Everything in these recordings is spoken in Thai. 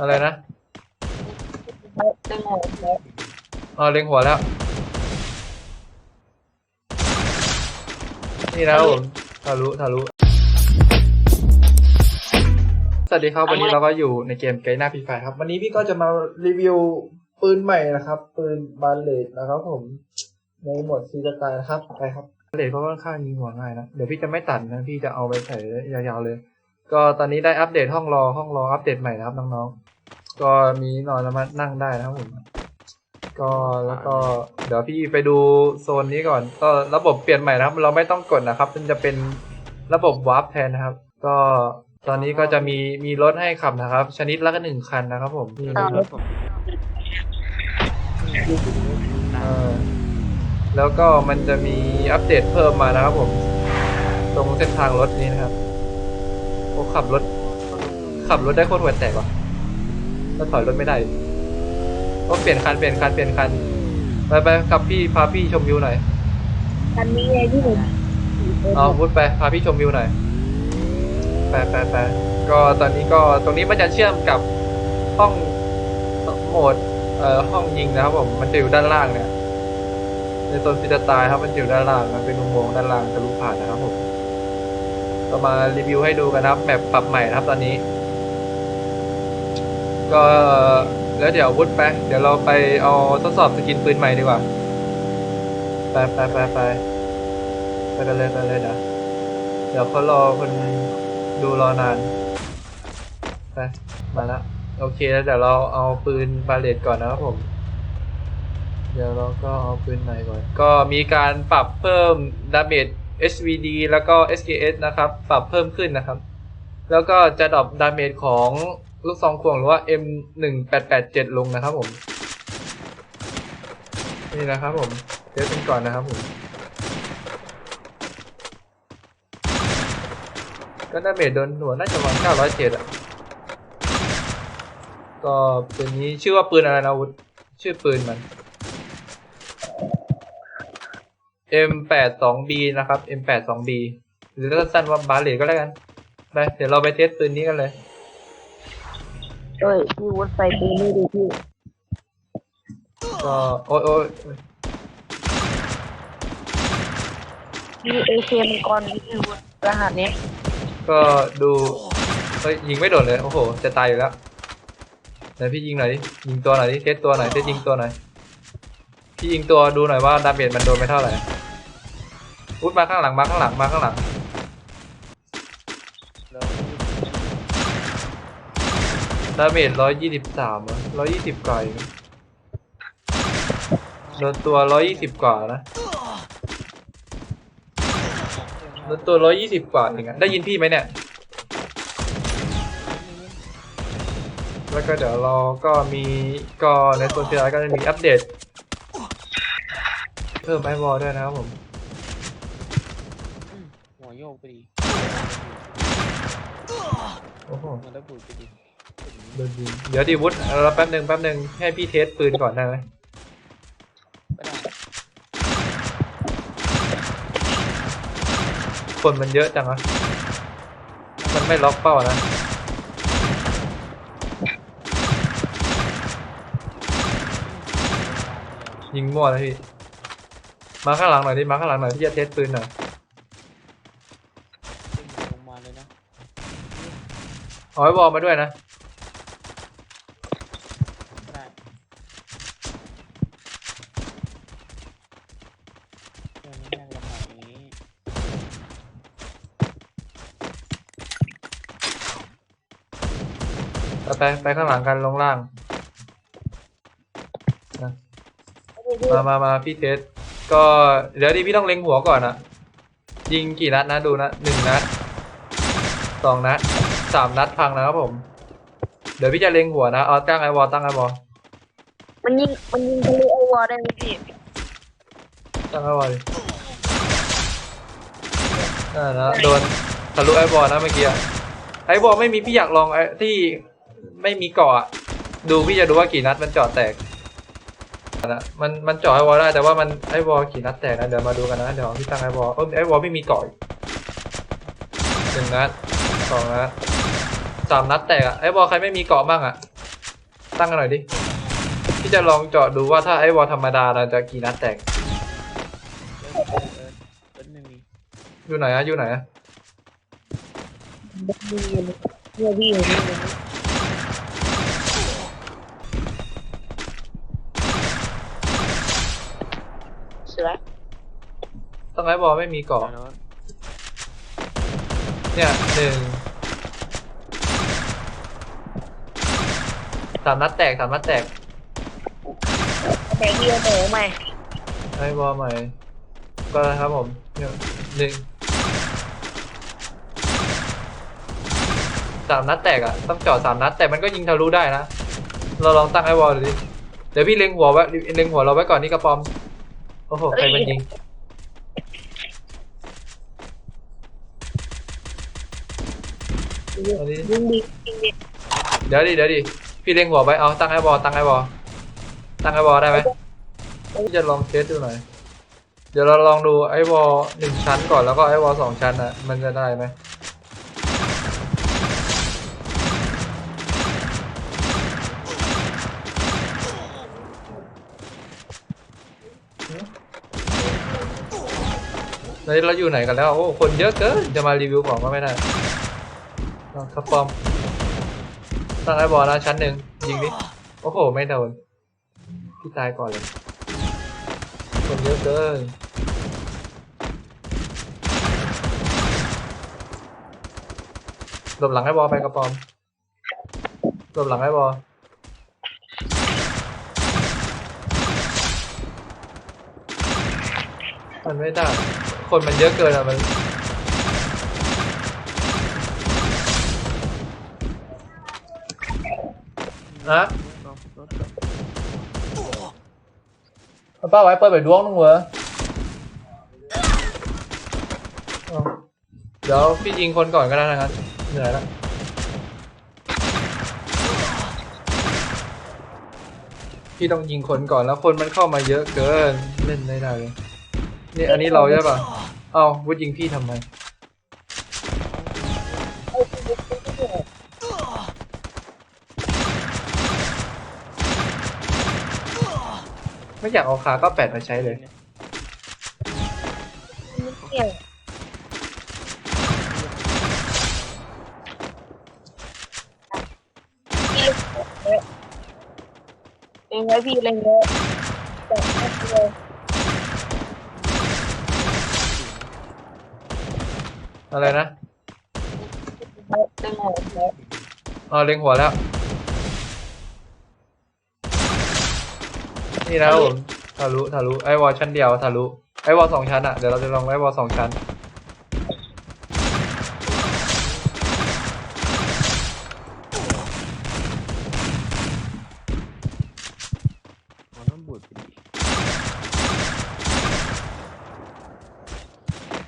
อะไรนะเต็มหัวแล้วอ๋อเล็งหัวแล้ว นี่นะครับผมทะลุทะลุสวัสดีครับ วันนี้เราก็อยู่ในเกมไกด์หน้าพีไฟครับ วันนี้พี่ก็จะมารีวิวปืนใหม่นะครับ ปืนบาเลตนะครับผม ในโหมดซีสไตล์นะครับไปครับบาเลตก็ค่อนข้างยิงหัวง่ายนะ เดี๋ยวพี่จะไม่ตัดนะพี่จะเอาไปใส่ยาวๆเลย ก็ตอนนี้ได้อัปเดตห้องรอห้องรออัปเดตใหม่นะครับน้องๆ ก็มีนอนแล้วมานั่งได้นะครับผม ก็แล้วก็เดี๋ยวพี่ไปดูโซนนี้ก่อน ก็ระบบเปลี่ยนใหม่นะครับ เราไม่ต้องกดนะครับ มันจะเป็นระบบวาร์ปแทนนะครับ ก็ตอนนี้ก็จะมีมีรถให้ขับนะครับ ชนิดละก็หนึ่งคันนะครับ ผมนี่นะครับเออแล้วก็มันจะมีอัปเดตเพิ่มมานะครับ ผม ตรงเส้นทางรถนี้นะครับโอ้ขับรถ ขับรถได้โคตรหัวแตกว่ะ แล้วถอยรถไม่ได้ก็เปลี่ยนคันเปลี่ยนคันเปลี่ยนคันไปไปกับพี่พาพี่ชมวิวหน่อยคันนี้ไงที่ผมเอาวุฒไปพาพี่ชมวิวหน่อยไปไปไปก็ตอนนี้ก็ตรงนี้มันจะเชื่อมกับห้องโหมดเอ่อห้องยิงนะครับผมมันจะอยู่ด้านล่างเนี่ย ในโซนฟิตายครับมันจะอยู่ด้านล่างมันเป็นอุโมงค์ด้านล่างทะลุผ่านนะครับผมก็มารีวิวให้ดูกันนะครับแมปปรับใหม่นะครับตอนนี้ ก็แล้วเดี๋ยววุฒไป เดี๋ยวเราไปเอาทดสอบสกินปืนใหม่ดีกว่า ไปไปไปไปไปกันเลยไปเลยนะเดี๋ยวเขารอคนดูรอนาน ไปมาละโอเคแล้วเดี๋ยวเราเอาปืนบาเลตก่อนนะครับผม เดี๋ยวเราก็เอาปืนใหม่ก่อน ก็มีการปรับเพิ่มดาเมจ HVD แล้วก็ SKS นะครับ ปรับเพิ่มขึ้นนะครับ แล้วก็จะดรอปดาเมจของ ลูกซองควงหรือว่า M1887 ลงนะครับผม นี่นะครับผมเทสกันก่อนนะครับผมก็ดาเมจโดนหัวน่าจะประมาณ907อะ ก็ปืนนี้ชื่อว่าปืนอะไรนะวุฒชื่อปืนมัน M82B นะครับ M82B หรือสั้นๆว่าบาเลตก็แล้วกัน ไป เดี๋ยวเราไปเทสปืนนี้กันเลย เอ้ยพี่วุฒิใส่ปืนนี่ดิพี่ก็โอ้ยโอ้ยโอ้ยพี่เอเคมังกรพี่วุฒิรหัสเนี้ยก็ดูเฮ้ยยิงไม่โดนเลย โอ้โห จะตายอยู่แล้วไหนพี่ยิงหน่อยดิยิงตัวหน่อยดิเทสตัวหน่อยเทสยิงตัวหน่อยพี่ยิงตัวดูหน่อยว่าดาเมจมันโดนไปเท่าไหร่พุดมาข้างหลังมาข้างหลังมาข้างหลัง ดาเมจร้อยยี่สิบสามร้อยยี่สิบกว่าเองโดนตัวร้อยยี่สิบกว่านะโดนตัวร้อยยี่สิบกว่าเองอะได้ยินพี่ไหมเนี่ย แล้วก็เดี๋ยวเราก็มีก็ในโซนที่ร้ายก็จะมีอัปเดต เพิ่มไอวอลด้วยนะครับผมหัวโยกไปดีโอ้โหมันระบุไปดี โดนยิงเดี๋ยวดิวุฒเราแป๊บหนึ่งแป๊บหนึ่งให้พี่เทสปืนก่อนได้ไหมไม่ได้คนมันเยอะจังอะมันไม่ล็อกเป้านะ ยิงมั่วนะพี่ มาข้างหลังหน่อยดิ มาข้างหลังหน่อยที่จะเทสปืนหน่อยขึ้นลงมาเลยนะ เอาไว้วอลมาด้วยนะ ไม่ได้เรื่องนี้แม่งลำบากอย่างนี้ ไปไปไปข้างหลังกันลงล่างมามามาพี่เทสก็เดี๋ยวดิพี่ต้องเล็งหัวก่อนอะยิงกี่นัดนะดูนะหนึ่งนัดสองนัดสามนัดพังนะครับผม เดี๋ยวพี่จะเล็งหัวนะเอาตั้งไอวอลตั้งไอวอลมันยิงมันยิงทะลุไอวอลได้ไหมพี่ตั้งไอวอลดิอ่านะโดนทะลุไอวอลนะเมื่อกี้อะไอวอลไม่มีพี่อยากลองไอที่ ไม่มีเกาะดูพี่จะดูว่ากี่นัดมันเจาะแตกนะมันมันเจาะไอวอลได้แต่ว่ามันไอวอลกี่นัดแตกนะเดี๋ยวมาดูกันนะเดี๋ยวพี่ตั้งไอวอลเออไอวอลไม่มีเกาะหนึ่งนัดสองนัดสามนัดแตกอะไอวอลใครไม่มีเกาะบ้างอะตั้งกันหน่อยดิพี่จะลองเจาะดูว่าถ้าไอวอลธรรมดาเราจะกี่นัดแตกเอิร์ธเอิร์ธเอิร์ธเอิร์ธไม่มีอยู่ไหนอะอยู่ไหนอะเนี่ยพี่อยู่นี่ ต้องไอ้วอลไม่มีเกาะแล้วเนี่ยหนึ่งสามนัดแตกสามนัดแตกไหนพี่เอาหนูใหม่ไอ้วอลใหม่ ก็นะครับผมเนี่ยหนึ่งสามนัดแตกอะต้องเจาะสามนัดแต่มันก็ยิงทะลุได้นะ เราลองตั้งไอ้วอลดูดิเดี๋ยวพี่เล็งหัวไว้เล็งหัวเราไว้ก่อนนี่กระปอมโอ้โหใครมันยิง อันนี้ยิงดียิงดีเดี๋ยวดิเดี๋ยวดิพี่เล็งหัวไว้เอาตั้งไอ้วอลตั้งไอ้วอลตั้งไอ้วอลได้ไหมพี่จะลองเทสดูหน่อยเดี๋ยวเราลองดูไอ้วอลหนึ่งชั้นก่อนแล้วก็ไอ้วอลสองชั้นอะมันจะได้ไหมเราเราอยู่ไหนกันแล้ว โอ้ คนเยอะเกิน จะมารีวิวของก็ไม่ได้ เอาครับปอมตั้งไอ้บอลแล้วชั้นหนึ่งยิงดิโอ้โหไม่โดนพี่ตายก่อนเลยคนเยอะเกินหลบหลังไอ้บอลไปกระปอมหลบหลังไอ้บอลมันไม่ได้ คนมันเยอะเกินอะมัน ฮะมันป้าไว้เปิดไปดวงนึงเหรออ้าวเดี๋ยวพี่ยิงคนก่อนก็ได้นะครับเหนื่อยแล้วพี่ต้องยิงคนก่อนแล้วคนมันเข้ามาเยอะเกินเล่นไม่ได้เลยนี่อันนี้เราใช่ปะเอาวุฒยิงพี่ทำไม ไม่อยากเอาขาก็แปดมาใช้เลยเนี่ยเองไว้พี่เล็งเยอะแต่ไม่เลยอะไรนะเล็งหัวเลยอ๋อเล็งหัวแล้ว นี่นะครับผมทะลุทะลุไอวอลชั้นเดียวทะลุไอวอลสองชั้นอะเดี๋ยวเราจะลองไอวอลสองชั้นมันต้องบูดไปดิ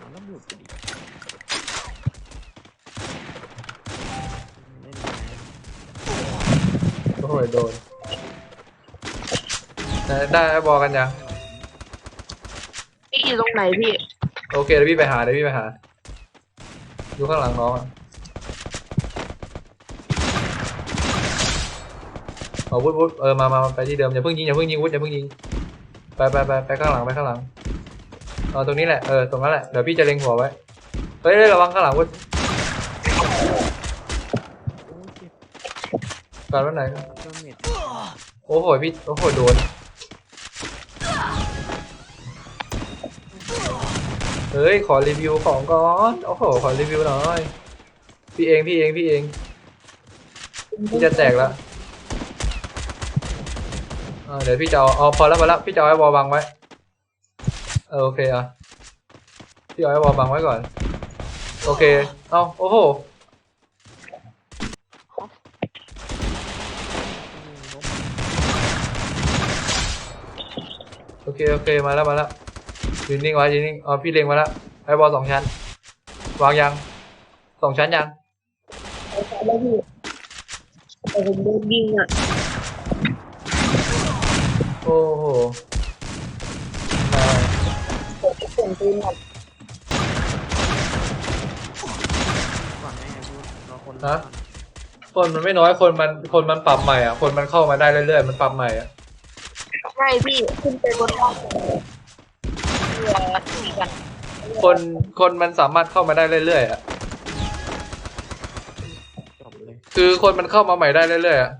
มันต้องบูดไปดิโอ้โหโดน ได้ได้ไอวอลกันยังพี่อยู่ตรงไหนพี่ โอเคเดี๋ยวพี่ไปหาเดี๋ยวพี่ไปหาดูข้างหลังน้องอะเอาวุฒวุฒเออมามามาไปที่เดิมอย่าเพิ่งยิงอย่าเพิ่งยิงวุฒอย่าเพิ่งยิงไปไปไปไปข้างหลังไปข้างหลังเอาตรงนี้แหละเออตรงนั้นแหละเดี๋ยวพี่จะเล็งหัวไว้เฮ้ยเฮ้ยระวังข้างหลังวุฒโอ้ยเจ็บการไว้ไหนเพิ่มเม็ดโอ้โหพี่โอ้โหโดน เฮ้ย ขอรีวิวของก่อน โอ้โห ขอรีวิวหน่อย พี่เอง พี่เอง พี่เอง พี่จะแตกแล้วเดี๋ยวพี่จะเอาเอาพอแล้วพอแล้วพี่จะเอาไอ้วอลบังไว้ เออโอเคอะ พี่เอาไอ้วอลบังไว้ก่อน โอเค เอาโอ้โหโอเค โอเค มาแล้ว มาแล้ว ยืนนิ่งไว้ยืนนิ่งอ๋อพี่เล็งมาแล้วไอ้วอลสองชั้น วางยังสองชั้นยังแล้วพี่แต่ผมโดนยิงอะโอ้โหมาผมจะส่งปืนหมดก่อนแม่พูดรอคนฮะคนมันไม่น้อยคนมันคนมันปรับใหม่อะ คนมันเข้ามาได้เรื่อยๆมันปรับใหม่อะ ใช่พี่ขึ้นไปบนห้องเพื่อ คุยกันคนคนมันสามารถเข้ามาได้เรื่อยๆอะจบเลยคือคนมันเข้ามาใหม่ได้เรื่อยๆอะ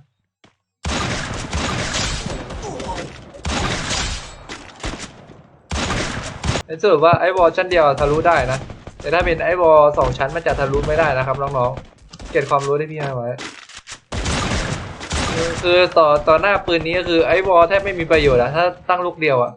ในสรุปว่าไอ้วอลชั้นเดียวทะลุได้นะ แต่ถ้าเป็นไอ้วอลสองชั้นมันจะทะลุไม่ได้นะครับน้องๆเก็บความรู้ที่พี่ให้ไว้คือคือต่อต่อหน้าปืนนี้ก็คือไอ้วอลแทบไม่มีประโยชน์อะถ้าตั้งลูกเดียวอะ